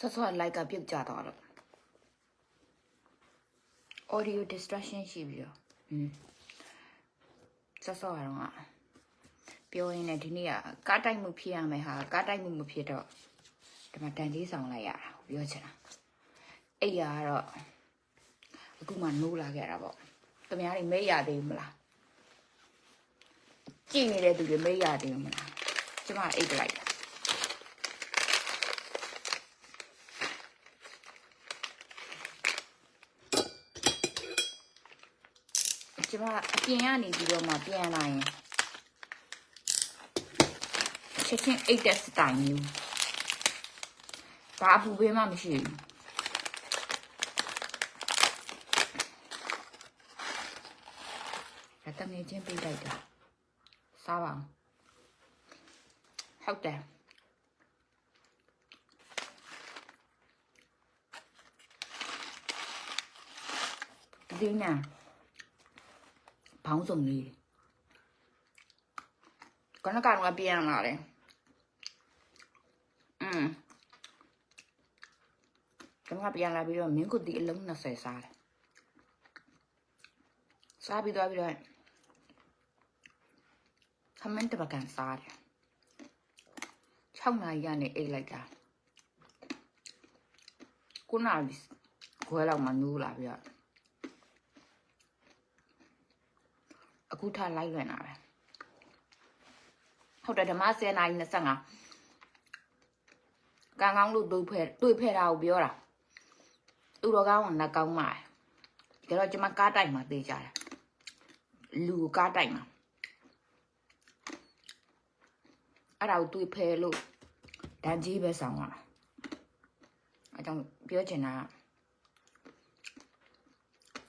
ဆော့ဆော့လိုက်ကပြုတ်ကျသွားတော့ audio distraction ရှိပြီးတော့อืมဆော့ဆော့ကတော့ပြောရင်းနဲ့ဒီနေ့ကကားတိုက်မှုဖြစ်ရမယ်ဟာကားတိုက်မှုမဖြစ်တော့ဒီမှာတန်လေးဆောင်လိုက်ရတာပြောချင်တာအဲ့ရကတော့အခုမှနိုးလာခဲ့တာပေါ့သူများတွေမေးရသေးဘူးမလားကြည့်နေတဲ့သူတွေမေးရသေးဘူးမလားကျမအိတ်လိုက် တာကျမအပြင်ကနေပြီးတော့မှပြန်လာရင်ချက်ချင်းအိတ်တဲ့စတိုင်မျိုးဘာအပူပေးမှမရှိဘူးဒါတငယ်ချင်းပေးလိုက်တာစားပါအောင်ဟုတ်တယ်ဒီနာ ဘောင်းစုံလေးကနကတော့ပြန်လာတယ်อืมကနကပြန်လာပြီးတော့မင်းကုတီအလုံး20စားတယ်စားပြီးတော့ပြီးတော့ခမင်းတပကန်စားတယ်6နာရီကနေအိတ်လိုက်တာခုနကခွဲလောက်မှနူးလာပြီးတော့ အခုထလိုက်လွင်တာပဲဟုတ်တယ်ဓမ္မ10နာရီ25ကံကောင်းလို့တွေ့ဖဲတွေ့ဖဲတာကိုပြောတာသူတော်ကောင်းကနှကောင်းမှာကြတော့ကျမကားတိုက်မှာသေးကြတယ်လူကားတိုက်မှာအဲ့ဒါကိုတွေ့ဖဲလို့ဒန်ကြီးပဲဆောင်ရတာအကြောင်းပြောချင်တာက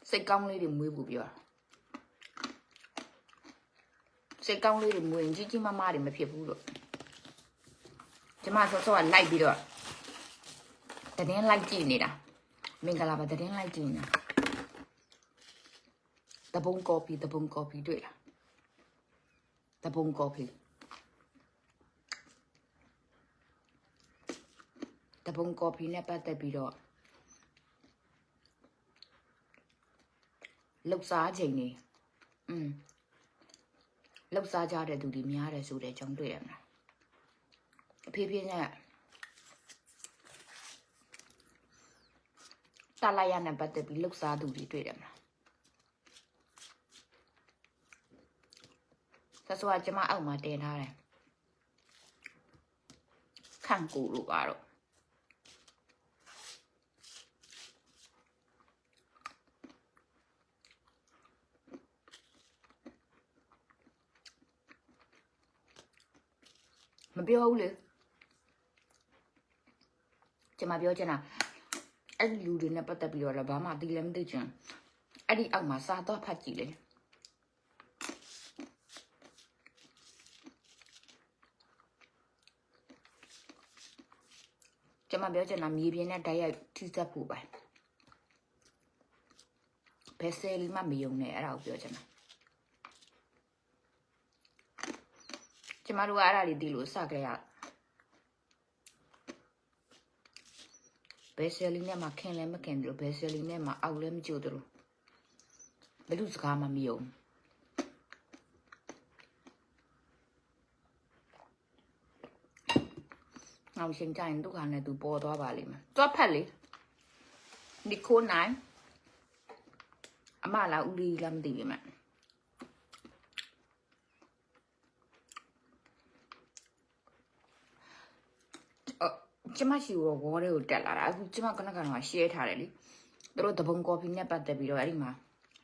စိတ်ကောင်းလေးတွေမွေးဖို့ပြောတာ စိတ်ကောင်းလေးတွေမွေရင်ကြီးကြီးမားမားတွေမဖြစ်ဘူးလို့ကျမဆော့ဆော့ကလိုက်ပြီးတော့တည်င်းလိုက်ကြည့်နေတာမင်္ဂလာပါတည်င်းလိုက်ကြည့်နေတာတပုံကော်ဖီတပုံကော်ဖီတွေ့လားတပုံကော်ဖီတပုံကော်ဖီနဲ့ပတ်သက်ပြီးတော့လှုပ်ရှားချိန်နေอืม လောက်စားကြတဲ့သူတွေများတယ်ဆိုတဲ့အကြောင်းတွေ့ရမလားအဖေဖေနဲ့တလာရနဲ့ပတ်သက်ပြီးလောက်စားသူတွေတွေ့တယ်မလားဆက်စွာကျမအောက်မှာတင်ထားတယ်ခန့်ကိုလို့ကတော့ မပြောဘူးလေကျမပြောချင်တာအဲ့ဒီလူတွေနဲ့ပတ်သက်ပြီးတော့လည်းဘာမှသိလည်းမသိချင်အဲ့ဒီအောက်မှာစာတော့ဖတ်ကြည့်လေကျမပြောချင်တာမြေပြင်နဲ့တိုက်ရိုက်ထိစပ်ဖို့ပဲဘယ်ဆယ်လီမှမယုံနဲ့အဲ့ဒါကိုပြောချင်တာ ကျမတို့ကအဲ့ဒါလေးဒီလိုစကြရဘယ်ဆယ်လီနဲ့မှခင်လည်းမခင်တယ်လို့ဘယ်ဆယ်လီနဲ့မှအောက်လည်းမကျိုးတယ်လို့ဘယ်သူစကားမှမယုံအောင်ရှင်ကြရင်ဒုက္ခနဲ့သူပေါ်သွားပါလိမ့်မယ်တွတ်ဖက်လေဒီခိုးနိုင်အမလားဦးလေးလားမသိဘူးမဲ့ ကျမရှိတော့ဝေါ်တွေကိုတက်လာတာအခုကျမကနကတော့ share ထားတယ်လေသူတို့တပုံကော်ဖီနဲ့ပတ်သက်ပြီးတော့အဲ့ဒီမှာ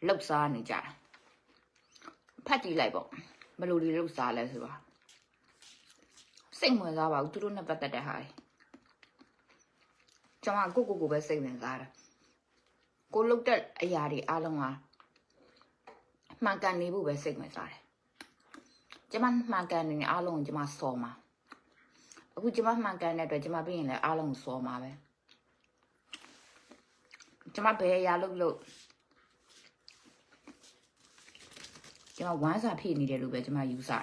လောက်စားနေကြတာဖတ်ကြည့်လိုက်ပေါ့ဘယ်လိုတွေလောက်စားလဲဆိုတော့စိတ်ဝင်စားပါဘူးသူတို့နဲ့ပတ်သက်တဲ့ဟာတွေကျမကိုကိုကိုပဲစိတ်ဝင်စားတာကိုလုတ်တဲ့အရာတွေအားလုံးဟာမှန်ကန်နေဖို့ပဲစိတ်ဝင်စားတယ်ကျမမှန်ကန်နေအားလုံးကိုကျမစော်မှာ အခုကျမမှန်ကန်တဲ့အတွက်ကျမပြီးရင်လည်းအားလုံးကိုစော်မှာပဲကျမဘယ်အရာလုပ်လို့ကျမဝမ်းစာဖြစ်နေတယ်လို့ပဲကျမယူဆတာ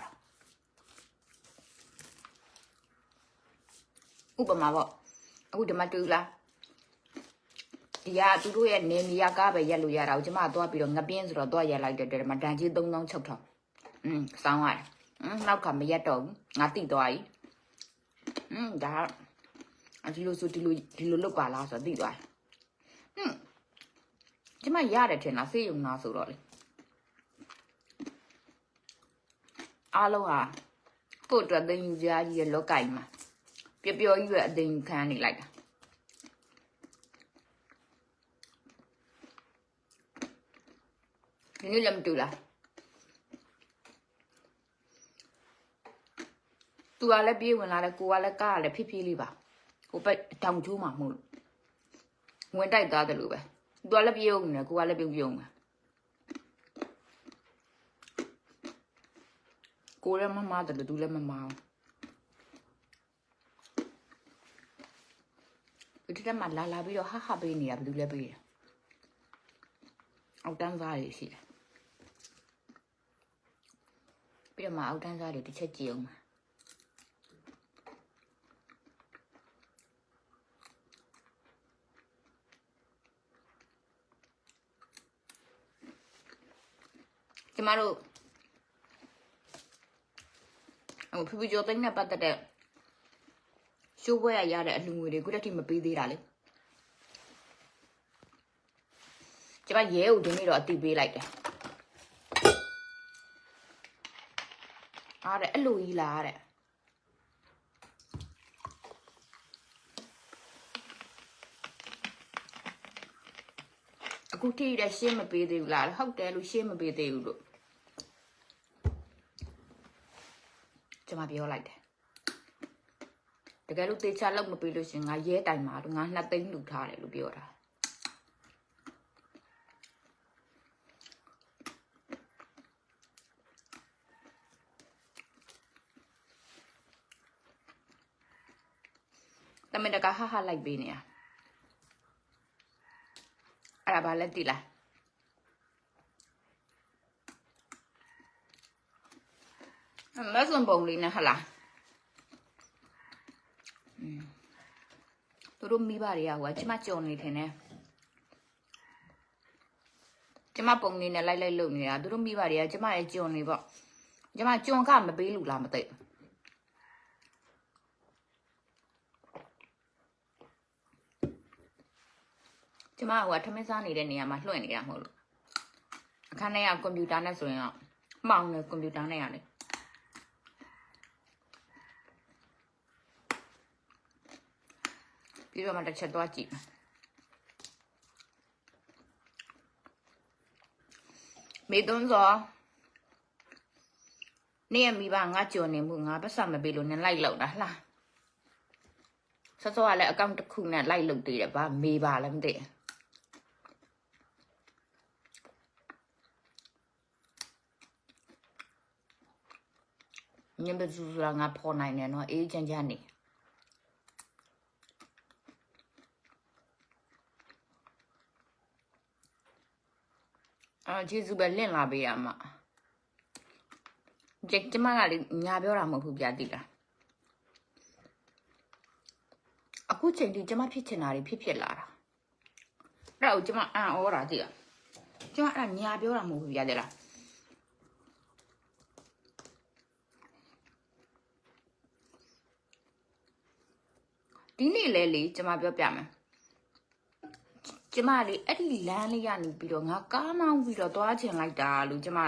ဥပမာပေါ့ အခုဒီမှာတူလားဒီကသူတို့ရဲ့နေမီယာကားပဲရက်လို့ရတာကိုကျမကသွားပြီးတော့ငပင်းဆိုတော့သွားရက်လိုက်တဲ့တဲ့မှာတန်ကြီး3000 6000อืมစောင်းရတယ်อืมနောက်ကမရက်တော့ဘူးငါတိသွားပြီ อืมဒါအဒီလိုဆိုဒီလိုဒီလိုလုပ်ပါလားဆိုတော့သိသွားတယ်อืมကျမရတယ်ထင်လားစေးရုံလားဆိုတော့လေအားလုံးဟာကိုယ့်အတွက်သိယူကြကြီးရဲ့လောကကြီးမှာပျော်ပျော်ကြီးရဲ့အသိဉာဏ်ခံနေလိုက်တာဒီနေ့လည်းမတူလား သူကလည်းပြေးဝင်လာတယ်ကိုကလည်းကားကလည်းဖြည်းဖြည်းလေးပါကိုပဲတောင်ကျိုးမှာမဟုတ်လို့ဝင်တိုက်သွားတယ်လို့ပဲသူကလည်းပြေးအောင်နေကိုကလည်းပြုံးပြုံးမှာကိုလည်းမမတယ်လို့သူလည်းမမအောင်ဒီတက်မှာလာလာပြီးတော့ဟာဟာပေးနေတာဘယ်သူလဲပေးတယ်အောက်တန်းသားတွေရှိတယ်ပြီးတော့မှအောက်တန်းသားတွေတစ်ချက်ကြည့်အောင်ပါ ကျမတို့ဟိုဖူဖူကျော်သိန်းနဲ့ပတ်သက်တဲ့ရှိုးပွဲရရတဲ့အလှငွေတွေခုတည်းထိမပေးသေးတာလေကျမရဲကိုဒီနေ့တော့အတိပေးလိုက်တယ်အားတဲ့အဲ့လိုကြီးလားတဲ့အခုထိတဲ့ရှင်းမပေးသေးဘူးလားဟုတ်တယ်လို့ရှင်းမပေးသေးဘူးလို့ ကျမပြောလိုက်တယ်တကယ်လို့တေချာလောက်မပေးလို့ရှရင်ငါရဲတိုင်မှာလို့ငါနှစ်သိန်းလူထားတယ်လို့ပြောတာတမင်တကာဟာဟာလိုက်ပေးနေရအဲ့ဒါဘာလဲတိလား မစွန်ပုံလေးနဲ့ဟလားသူတို့မိဘတွေကဟိုကကျမကြော်နေထင်တယ်ကျမပုံနေနဲ့လိုက်လိုက်လုပ်နေတာသူတို့မိဘတွေကကျမရဲ့ကြော်နေပေါ့ကျမကြုံကမပေးလို့လားမသိကျမဟိုကထမင်းစားနေတဲ့နေရာမှာလွှင့်နေတာမဟုတ်လို့အခန်းထဲကကွန်ပျူတာနဲ့ဆိုရင်တော့မှောင်တယ်ကွန်ပျူတာနဲ့ရတယ် ပြီးတော့မှတစ်ချက်သွားကြည့်မေသွန်းစောနေရမိဘငါကြော်နေမှုငါပတ်စမပေးလို့နင်လိုက်လောက်တာဟလားဆောစောကလည်းအကောင့်တစ်ခုနဲ့လိုက်လုပ်သေးတယ်ဗာမေပါလည်းမသိညမဇူဇူလာငါဖော်နိုင်တယ်နော်အေးချမ်းချမ်းနေ အာဂျေစုပဲလင့်လာပေးရမှာကြက်ကျမကလေညာပြောတာမဟုတ်ဘူးပြတိလားအခုချိန်ဒီကျမဖြစ်ချင်တာတွေဖြစ်ဖြစ်လာတာအဲ့ဒါကိုကျမအံ့ဩတာတိလားကျမအဲ့ဒါညာပြောတာမဟုတ်ဘူးပြတိလားဒီနေ့လဲလေကျမပြောပြမယ် ကျမလေးအဲ့ဒီလမ်းလေးကနေပြီးတော့ငါကားမောင်းပြီးတော့သွားချင်လိုက်တာလို့ကျမ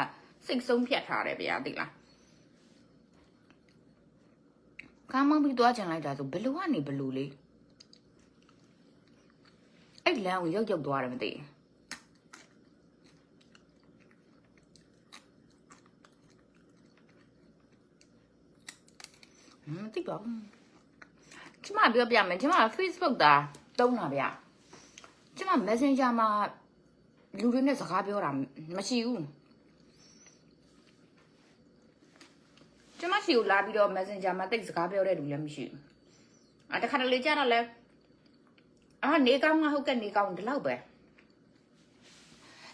စိတ်ဆုံးဖြတ်ထားတယ်ဗျာသိလားကားမောင်းပြီးသွားချင်လိုက်တာဆိုဘယ်လိုကနေဘယ်လိုလေးအဲ့လမ်းကိုရောက်ရောက်သွားတယ်မသိဘူးဟမ်သိပါဘူးကျမပြောပြမယ်ကျမ Facebook သားတုံးတာဗျာကျမ Messenger မှာလူတွေနဲ့စကားပြောတာမရှိဘူးကျမရှိကိုလာပြီးတော့ Messenger မှာတိတ်စကားပြောတဲ့လူလည်းမရှိဘူးအာတခါတလေကြာတော့လဲအာနေကောင်းငါဟုတ်ကဲ့နေကောင်းဒီလောက်ပဲ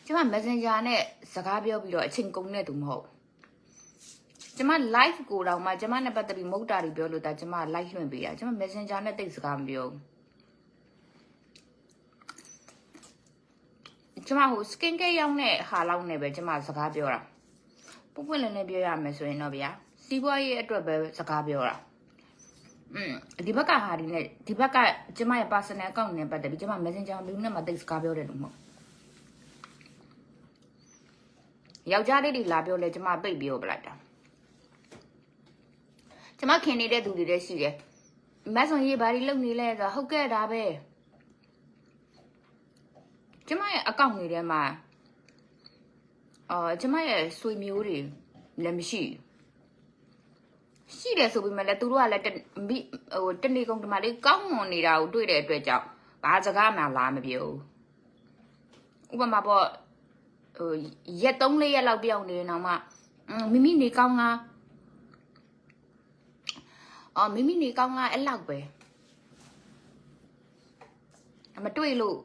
ကျမ Messenger နဲ့စကားပြောပြီးတော့အချိန်ကုန်တဲ့သူမဟုတ်ကျမ live ကိုတော့မှကျမနဲ့ပတ်သက်ပြီးမုတ်တာတွေပြောလို့ဒါကျမ live လွှင့်ပေးတာကျမ Messenger နဲ့တိတ်စကားမပြောဘူး ကျမဟို skin care ရောင်းတဲ့ဟာလောက်နဲ့ပဲကျမစကားပြောတာပွပွလင်းလင်းပြောရမယ်ဆိုရင်တော့ဗျာစီးပွားရေးအတွက်ပဲစကားပြောတာอืมဒီဘက်ကဟာဒီနဲ့ဒီဘက်ကကျမရဲ့ personal account နဲ့ပတ်သက်ပြီးကျမ messenger ဘယ်လိုနဲ့မှတိတ်စကားပြောတယ်လို့မဟုတ်ယောက်ျားလေးတွေလာပြောလဲကျမပိတ်ပြောပလိုက်တာကျမခင်နေတဲ့သူတွေလည်းရှိတယ်မတ်ဆွန်ရေးဘာတွေလုပ်နေလဲဆိုတော့ဟုတ်ကဲ့ဒါပဲ ကျမရဲ့အကောင့်တွေထဲမှာအော်ကျမရဲ့ဆွေမျိုးတွေလည်းမရှိဘူးရှိတယ်ဆိုပေမဲ့လည်းသူတို့ကလည်းတမိဟိုတနေကုန်ဒီမှာလေးကောင်းမွန်နေတာကိုတွေ့တဲ့အတွက်ကြောင့်ဘာစကားမှလာမပြောဘူးဥပမာပေါ့ဟိုရက်3 4ရက်လောက်ပြောင်းနေရင်တော့မှအင်းမိမိနေကောင်းလားအော်မိမိနေကောင်းလားအဲ့လောက်ပဲအမတွေ့လို့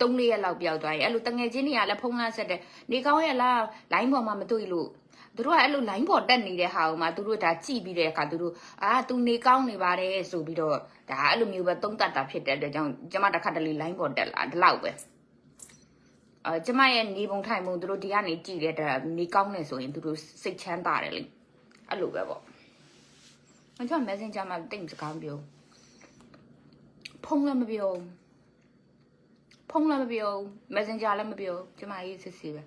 3 4ရက်လောက်ပြောက်သွားရင်အဲ့လိုတငယ်ချင်းတွေကလည်းဖုန်းလန်းဆက်တယ်နေကောင်းရဲ့လားလိုင်းပေါ်မှာမတွေ့လို့သူတို့ကအဲ့လို line ပေါ်တက်နေတဲ့ဟာကိုမှသူတို့ဒါကြည့်ပြီးတဲ့အခါသူတို့အာ तू နေကောင်းနေပါတယ်ဆိုပြီးတော့ဒါအဲ့လိုမျိုးပဲသုံးတတ်တာဖြစ်တဲ့အတွက်ကြောင့်ကျမတစ်ခါတလေ line ပေါ်တက်လာဒီလောက်ပဲအဲကျမရဲ့နေပုံထိုင်ပုံသူတို့ဒီကနေကြည့်တဲ့ဒါနေကောင်းနေဆိုရင်သူတို့စိတ်ချမ်းသာတယ်လေအဲ့လိုပဲပေါ့အချော messenger မှာတိတ်စကားမပြောဖုန်းလည်းမပြော ဖုန်းလည်းမပြော messenger လည်းမပြောကျမရေးစစ်စစ်ပဲ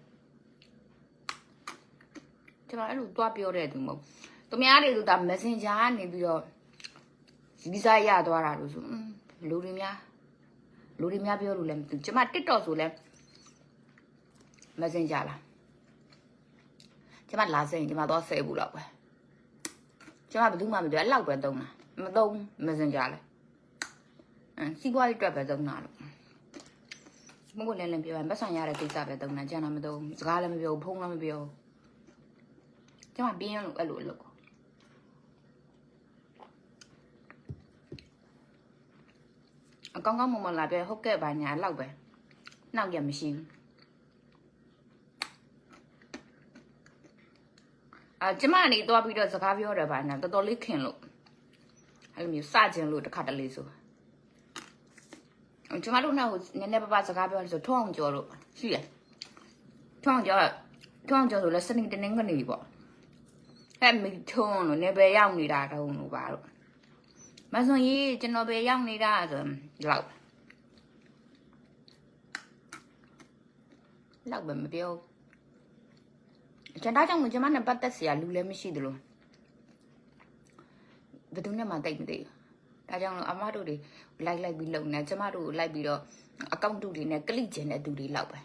ကျမအဲ့လိုတွားပြောတဲ့သူမဟုတ်သူများတွေဆိုဒါ messenger ကနေပြီးတော့ဗီဇာရသွားတာလို့ဆိုอืมလူတွေများလူတွေများပြောလို့လည်းမသိဘူးကျမ TikTok ဆိုလဲ messenger လားကျမလာစိန်ကျမတော့ဆဲဘူးတော့ပဲကျမဘယ်သူမှမပြောအဲ့လောက်ပဲသုံးတာမသုံး messenger လဲအင်းစီးပွားရေးအတွက်ပဲသုံးတာလို့ မဟုတ်လည်းလည်းပြောရင်ပတ်ဆိုင်ရတဲ့ကိစ္စပဲသုံးတာကျန်တာမသုံးစကားလည်းမပြောဖုန်းလည်းမပြောကျမပြင်းလို့အဲ့လိုလုပ်ကိုအကောင်းကောင်းမွန်မွန်လာပြဟုတ်ကဲ့ပါညာလောက်ပဲနောက်ရမရှိဘူးအာကျမကနေသွားပြီးတော့စကားပြောတယ်ပါညာတော်တော်လေးခင်လို့အဲ့လိုမျိုးစကြင်လို့တစ်ခါတလေဆို ကျမတို့နောက်နည်းနည်းပါးပါစကားပြောလို့ဆိုထုံအောင်ကျော်လို့ရှိတယ်ထုံအောင်ကျော်ထုံအောင်ကျော်ဆိုလဲစနေတနင်္ဂနွေပေါ့အဲ့မိထုံလို့နေပဲရောက်နေတာတုံးလို့ပါတော့မဆွန်ကြီးကျွန်တော်ပဲရောက်နေတာဆိုဒီလောက်လောက်ပဲမပြောကျွန်တော်ကြောင့်ကျွန်မနဲ့ပတ်သက်စရာလူလည်းမရှိသလိုဘယ်သူနဲ့မှတိတ်မသိဘူးဒါကြောင့်အမတို့တွေ လိုက်လိုက်ပြီးလုံနေကျမတို့လိုက်ပြီးတော့အကောင့်တူတွေနဲ့ကလိကျင်တဲ့သူတွေလောက်ပဲ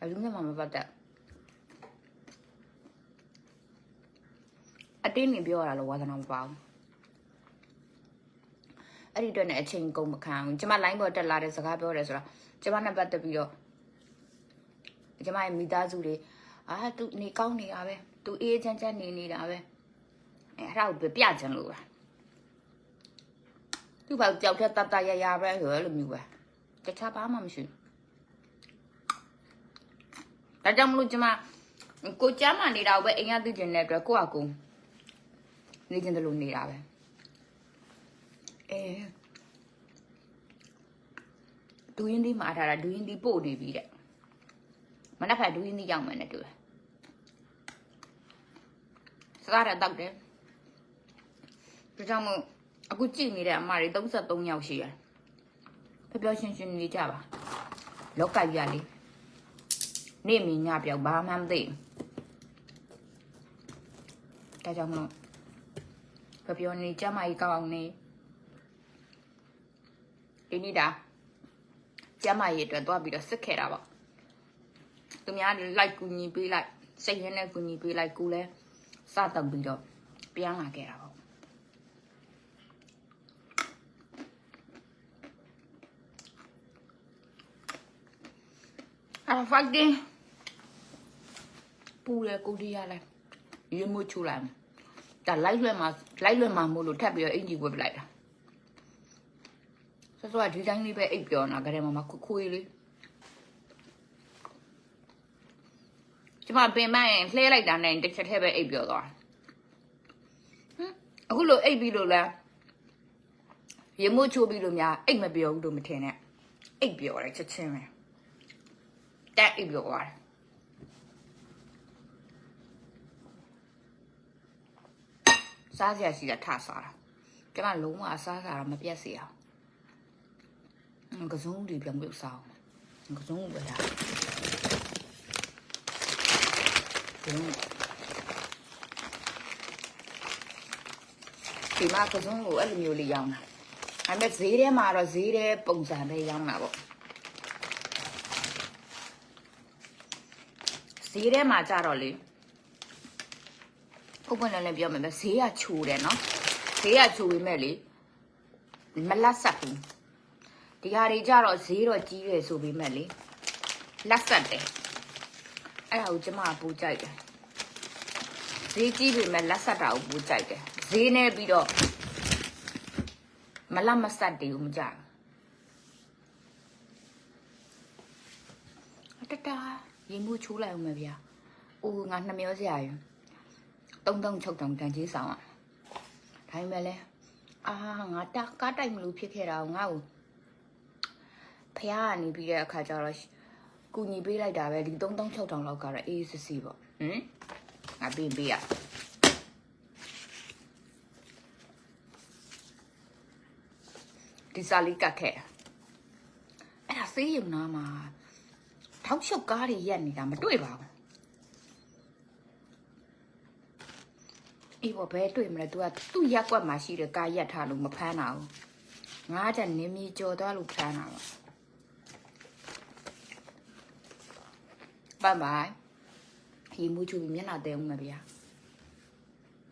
အလူနဲ့မှမပတ်သက်အတင်းနေပြောရတာလို့ဝါသနာမပါဘူးအဲ့ဒီအတွက်နဲ့အချိန်ကုန်မခံဘူးကျမ line ပေါ်တက်လာတဲ့စကားပြောတယ်ဆိုတော့ကျမနဲ့ပတ်သက်ပြီးတော့ကျမရဲ့မိသားစုတွေအာသူနေကောင်းနေတာပဲသူအေးချမ်းချမ်းနေနေတာပဲအဲအဲ့ဒါကိုပြချင်လို့ပါ သူဘာကြောက်တဲ့တတရရပဲဆိုလိုမျိုးပဲတခြားဘာမှမရှိဘူးဒါကြောင့်မလို့ကျမကိုကျမ်းမာနေတာကိုပဲအိမ်ရသိကျင်တဲ့အတွက်ကိုယ့်အကူနေကျင်တယ်လို့နေတာပဲအဲဒူရင်ဒီမှာထားတာဒူရင်ဒီပို့နေပြီတဲ့မနက်ဖြန်ဒူရင်ဒီရောက်မယ်နဲ့တူတယ်စကားရတော့တယ်ဒါကြောင့်မို့ အခုကြည့်နေတဲ့အမတွေ33ယောက်ရှိရတယ်ဖျော်ရှင်းရှင်းနေကြပါလောကကြီးရလေနေမင်းညပြောက်ဘာမှမသိဒါကြောင့်မို့ဖျော်နေကြမကြီးကောင်းအောင်နေဒီနေ့ဒါကျမရဲ့အတွက်သွားပြီးတော့စစ်ခဲ့တာပေါ့သူများလိုက်ကူညီပေးလိုက်စိတ်ရင်းနဲ့ကူညီပေးလိုက်ကိုလည်းစတော့ပြီးတော့ပြန်လာခဲ့တာပေါ့ အဲ့ဖိုက်တင်ပူရကိုဒီရလိုက်ရေမချူလိုက်ဒါလိုက်လွှဲမှာလိုက်လွှဲမှာမို့လို့ထပ်ပြီးတော့အင်ကြီးဝက်ပလိုက်တာဆောဆောဒီတိုင်းလေးပဲအိပ်ပြောနေတာကြတဲ့မှာမခွခွေးလေးကျမပင်မရင်လှဲလိုက်တာနဲ့တစ်ချက်တည်းပဲအိပ်ပြောသွားဟမ်အခုလို့အိပ်ပြီးလို့လဲရေမို့ချိုးပြီးလို့များအိပ်မပြောဘူးလို့မထင်နဲ့အိပ်ပျော်တယ်ချက်ချင်းပဲ တက်အိပ်ပျော်သွားတယ်စားစရာရှိတာထစားတာကျမလုံးဝအစားစားတာမပြတ်စေအောင်အင်းကစုံတွေပြန်ပြုတ်စားအောင်ကစုံပဲလားကစုံဒီမှာကစုံကိုအဲ့လိုမျိုးလေးရောင်းတာဒါပေမဲ့ ဈေးထဲမှာတော့ဈေးထဲပုံစံပဲရောင်းတာပေါ့ဈေးထဲမှာကြတော့လေဥပ္ပနဲ့လည်းပြောမယ်ဈေးကချိုတယ်နော်ဈေးကချိုပေမဲ့လေမလက်ဆက်ဘူးဒီဟာတွေကြတော့ဈေးတော့ကြီးတယ်ဆိုပေမဲ့လေလက်ဆက်တယ်အဲ့ဒါကိုကျမကပူကြိုက်တယ်ဈေးကြီးပေမဲ့လက်ဆက်တာကိုပူကြိုက်တယ်ဈေးနဲ့ပြီးတော့မလတ်မဆက်တယ်ကိုမကြဘူးတတ ရေမှုချိုးလိုက်အောင်မယ်ဗျာ။အိုးငါနှမျောစရာရင်3360တောင်တန်ကြီးဆောင်อ่ะ။ဒါပေမဲ့လဲအာငါတက်ကားတိုက်မလို့ဖြစ်ခဲ့တာကိုငါ့ကိုဖះကနေပြီးတဲ့အခါကျတော့ကူညီပေးလိုက်တာပဲဒီ3360လောက်ကတော့အေးစစ်စစ်ပေါ့။ဟင်ငါပေးပေးရဒီစာလေးကတ်ခဲ့အဲ့ဒါစေးရုံနာမှာ ထောက်ချုပ်ကားတွေရက်နေတာမတွေ့ပါဘူးအေးဘောဘဲတွေ့မလဲ तू ကသူ့ရက်ကွက်မှာရှိတဲ့ကားရက်ထားလို့မဖမ်းတာဘူးငါကနင်းမီကြော်သွားလို့ဖမ်းတာပါဘိုင်ဘိုင်ဟီမူချူပြီးမျက်နှာတဲဦးမယ်ဗျာ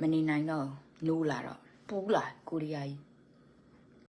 မနေနိုင်တော့နိုးလာတော့ပူးလာကိုရီးယားကြီး